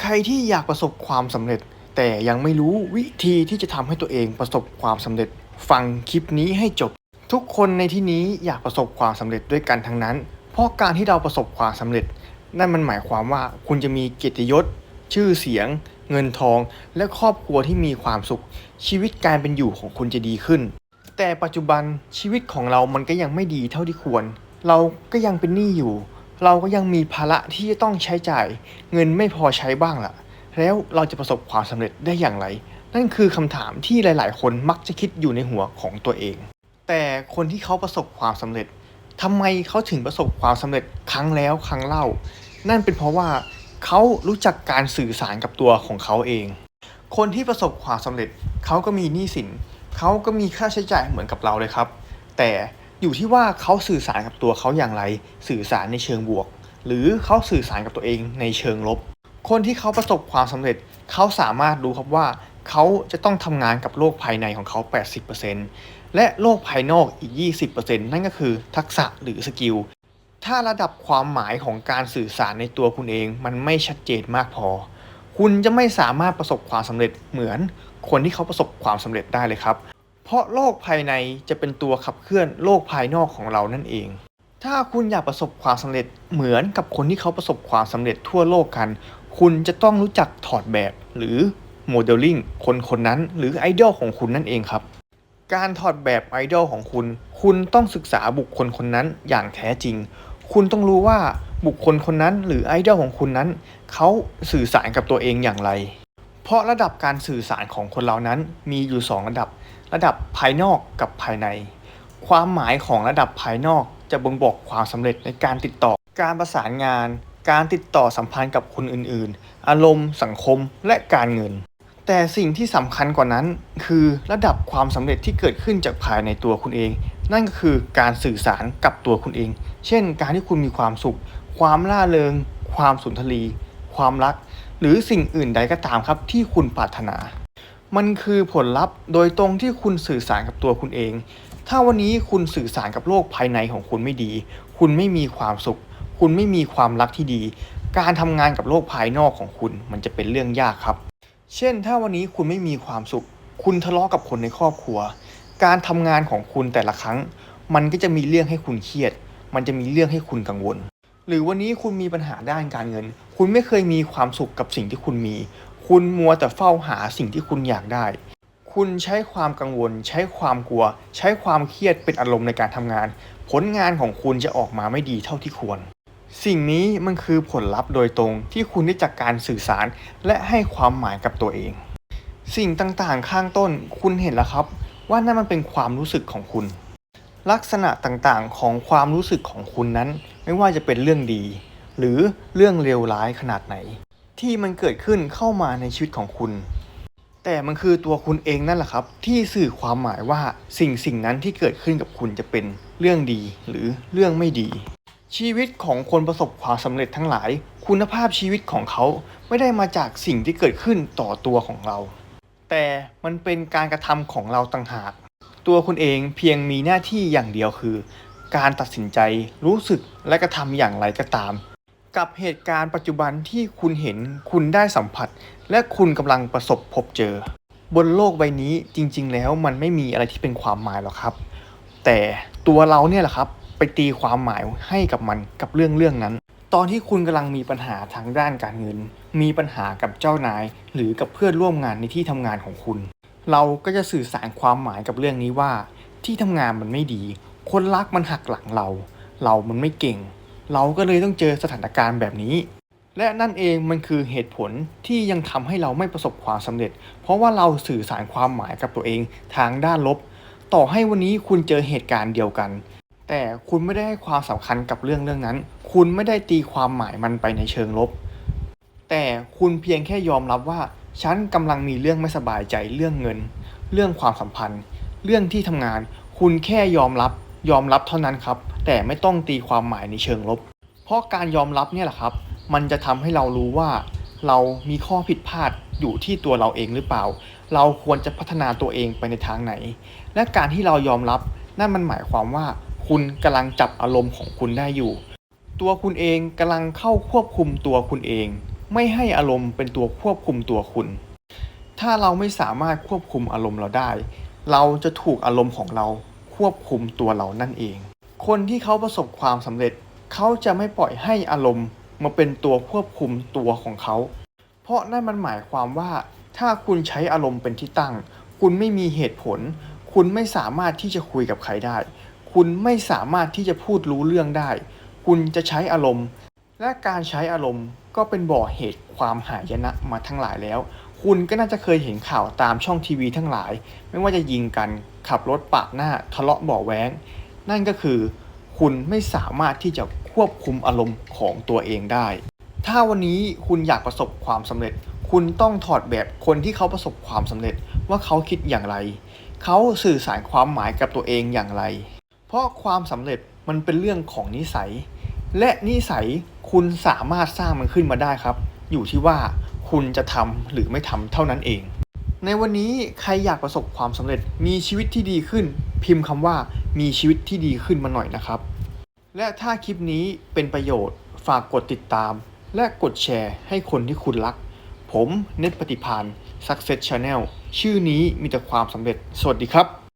ใครที่อยากประสบความสำเร็จ แต่ยังไม่รู้วิธีที่จะทำให้ตัวเองประสบความสำเร็จ ฟังคลิปนี้ให้จบ ทุกคนในที่นี้อยากประสบความสำเร็จด้วยกันทั้งนั้น เพราะการที่เราประสบความสำเร็จ นั่นมันหมายความว่าคุณจะมีเกียรติยศ ชื่อเสียง เงินทอง และครอบครัวที่มีความสุข ชีวิตการเป็นอยู่ของคุณจะดีขึ้น แต่ปัจจุบันชีวิตของเรามันก็ยังไม่ดีเท่าที่ควร เราก็ยังเป็นหนี้อยู่ เราก็ยังมีภาระที่จะต้องใช้จ่าย เงินไม่พอใช้บ้างล่ะ แล้วเราจะประสบความสำเร็จได้อย่างไร นั่นคือคำถามที่หลาย ๆ คนมักจะคิดอยู่ในหัวของตัวเอง แต่คนที่เขาประสบความสำเร็จทำไมเขาถึงประสบความสำเร็จครั้งแล้วครั้งเล่า นั่นเป็นเพราะว่าเขารู้จักการสื่อสารกับตัวของเขาเอง คนที่ประสบความสำเร็จเขาก็มีหนี้สินเขาก็มีค่าใช้จ่ายเหมือนกับเราเลยครับ แต่ อยู่ที่ว่าเขาสื่อสารกับตัวเขาอย่างไร สื่อสารในเชิงบวก หรือเขาสื่อสารกับตัวเองในเชิงลบ คนที่เขาประสบความสำเร็จ เขาสามารถรู้ครับว่า เขาจะต้องทำงานกับโลกภายในของเขา 80%และโลกภายนอกอีก 20%นั่นก็คือทักษะหรือสกิล ถ้าระดับความหมายของการสื่อสารในตัวคุณเอง มันไม่ชัดเจนมากพอ คุณจะไม่สามารถประสบความสำเร็จเหมือนคนที่เขาประสบความสำเร็จได้เลยครับ เพราะโลกภายในจะเป็นตัวขับเคลื่อนโลกภายนอกของเรานั่นเอง ถ้าคุณอยากประสบความสำเร็จเหมือนกับคนที่เขาประสบความสำเร็จทั่วโลกกัน คุณจะต้องรู้จักถอดแบบหรือโมเดลลิ่งคนคนนั้นหรือไอดอลของคุณนั่นเองครับ การถอดแบบไอดอลของคุณ คุณต้องศึกษาบุคคลคนนั้นอย่างแท้จริง คุณต้องรู้ว่าบุคคลคนนั้นหรือไอดอลของคุณนั้น เขาสื่อสารกับตัวเองอย่างไร เพราะระดับการสื่อสารของคนเรานั้นมีอยู่ 2 ระดับ ระดับภายนอกกับภายใน ความหมายของระดับภายนอกจะบ่งบอกความสำเร็จในการติดต่อ การประสานงาน การติดต่อสัมพันธ์กับคนอื่นๆ อารมณ์ สังคม และการเงิน แต่สิ่งที่สำคัญกว่านั้น คือระดับความสำเร็จที่เกิดขึ้นจากภายในตัวคุณเอง นั่นก็คือการสื่อสารกับตัวคุณเอง เช่น การที่คุณมีความสุข ความล่าเริง ความสุนทรี ความรัก หรือสิ่งอื่นใดก็ตามครับที่คุณปรารถนา มันคือผลลัพธ์โดยตรงที่คุณสื่อสารกับตัวคุณเอง ถ้าวันนี้คุณสื่อสารกับโลกภายในของคุณไม่ดี คุณไม่มีความสุข คุณไม่มีความรักที่ดี การทำงานกับโลกภายนอกของคุณ มันจะเป็นเรื่องยากครับ เช่น ถ้าวันนี้คุณไม่มีความสุข คุณทะเลาะกับคนในครอบครัว การทำงานของคุณแต่ละครั้ง มันก็จะมีเรื่องให้คุณเครียด มันจะมีเรื่องให้คุณกังวล หรือวันนี้คุณมีปัญหาด้านการเงิน คุณไม่เคยมีความสุขกับสิ่งที่คุณมี คุณมัวแต่เฝ้าหาสิ่งที่คุณอยากได้ คุณใช้ความกังวล ใช้ความกลัว ใช้ความเครียดเป็นอารมณ์ในการทำงาน ผลงานของคุณจะออกมาไม่ดีเท่าที่ควร สิ่งนี้มันคือผลลัพธ์โดยตรงที่คุณได้จากการสื่อสาร และให้ความหมายกับตัวเอง สิ่งต่างๆ ข้างต้น คุณเห็นแล้วครับ ว่านั่นมันเป็นความรู้สึกของคุณ ลักษณะต่างๆ ของความรู้สึกของคุณนั้น ไม่ว่าจะเป็นเรื่องดี หรือเรื่องเลวร้ายขนาดไหน ที่มันเกิดขึ้นเข้ามาในชีวิตของคุณ แต่มันคือตัวคุณเองนั่นแหละครับ ที่สื่อความหมายว่าสิ่งสิ่งนั้นที่เกิดขึ้นกับคุณจะเป็นเรื่องดีหรือเรื่องไม่ดี ชีวิตของคนประสบความสำเร็จทั้งหลาย คุณภาพชีวิตของเขาไม่ได้มาจากสิ่งที่เกิดขึ้นต่อตัวของเรา แต่มันเป็นการกระทำของเราต่างหาก ตัวคุณเองเพียงมีหน้าที่อย่างเดียวคือการตัดสินใจรู้สึกและกระทำอย่างไรก็ตาม กับเหตุการณ์ปัจจุบันที่คุณเห็นคุณได้สัมผัส และคุณกำลังประสบพบเจอ บนโลกใบนี้จริง ๆ แล้วมันไม่มีอะไรที่เป็นความหมายหรอกครับ แต่ตัวเราเนี่ยแหละครับไปตีความหมายให้กับมันกับเรื่องเรื่องนั้น ตอนที่คุณกำลังมีปัญหาทางด้านการเงิน มีปัญหากับเจ้านาย หรือกับเพื่อนร่วมงานในที่ทำงานของคุณ เราก็จะสื่อสารความหมายกับเรื่องนี้ว่า ที่ทำงานมันไม่ดี คนรักมันหักหลังเรา เรามันไม่เก่ง เราก็เลยต้องเจอสถานการณ์แบบนี้ และนั่นเองมันคือเหตุผลที่ยังทำให้เราไม่ประสบความสำเร็จ เพราะว่าเราสื่อสารความหมายกับตัวเองทางด้านลบ ต่อให้วันนี้คุณเจอเหตุการณ์เดียวกัน แต่คุณไม่ได้ให้ความสำคัญกับเรื่องเรื่องนั้น คุณไม่ได้ตีความหมายมันไปในเชิงลบ แต่คุณเพียงแค่ยอมรับว่าฉันกำลังมีเรื่องไม่สบายใจเรื่องเงิน เรื่องความสัมพันธ์ เรื่องที่ทำงาน คุณแค่ยอมรับ ยอมรับเท่านั้นครับ แต่ไม่ต้องตีความหมายในเชิงลบ เพราะการยอมรับเนี่ยแหละครับ มันจะทำให้เรารู้ว่า เรามีข้อผิดพลาดอยู่ที่ตัวเราเองหรือเปล่า เราควรจะพัฒนาตัวเองไปในทางไหน และการที่เรายอมรับนั่นมันหมายความว่า คุณกำลังจับอารมณ์ของคุณได้อยู่ ตัวคุณเองกำลังเข้าควบคุมตัวคุณเอง ไม่ให้อารมณ์เป็นตัวควบคุมตัวคุณ ถ้าเราไม่สามารถควบคุมอารมณ์เราได้ เราจะถูกอารมณ์ของเรา ควบคุมตัวเรานั่นเอง คนที่เขาประสบความสำเร็จ เขาจะไม่ปล่อยให้อารมณ์มาเป็นตัวควบคุมตัวของเขา เพราะนั่นมันหมายความว่าถ้าคุณใช้อารมณ์เป็นที่ตั้ง คุณไม่มีเหตุผล คุณไม่สามารถที่จะคุยกับใครได้ คุณไม่สามารถที่จะพูดรู้เรื่องได้ คุณจะใช้อารมณ์ และการใช้อารมณ์ก็เป็นบ่อเหตุความหายนะมาทั้งหลายแล้ว คุณก็น่าจะเคยเห็นข่าวตามช่องทีวีทั้งหลาย ไม่ว่าจะยิงกันขับรถปาดหน้าทะเลาะเบาแว้งนั่นก็คือ คุณไม่สามารถที่จะควบคุมอารมณ์ของตัวเองได้ ถ้าวันนี้คุณอยากประสบความสำเร็จ คุณต้องถอดแบบคนที่เขาประสบความสำเร็จว่าเขาคิดอย่างไร เขาสื่อสารความหมายกับตัวเองอย่างไร เพราะความสำเร็จมันเป็นเรื่องของนิสัย และนิสัยคุณสามารถสร้างมันขึ้นมาได้ครับ อยู่ที่ว่า คุณจะทำหรือไม่ทำเท่านั้นเอง ในวันนี้ใครอยากประสบความสำเร็จมีชีวิตที่ดีขึ้น พิมพ์คำว่ามีชีวิตที่ดีขึ้นมาหน่อยนะครับ และถ้าคลิปนี้เป็นประโยชน์ ฝากกดติดตาม และกดแชร์ให้คนที่คุณรัก ผมเน็ตปฏิพาน Success Channel ชื่อนี้มีแต่ความสำเร็จ สวัสดีครับ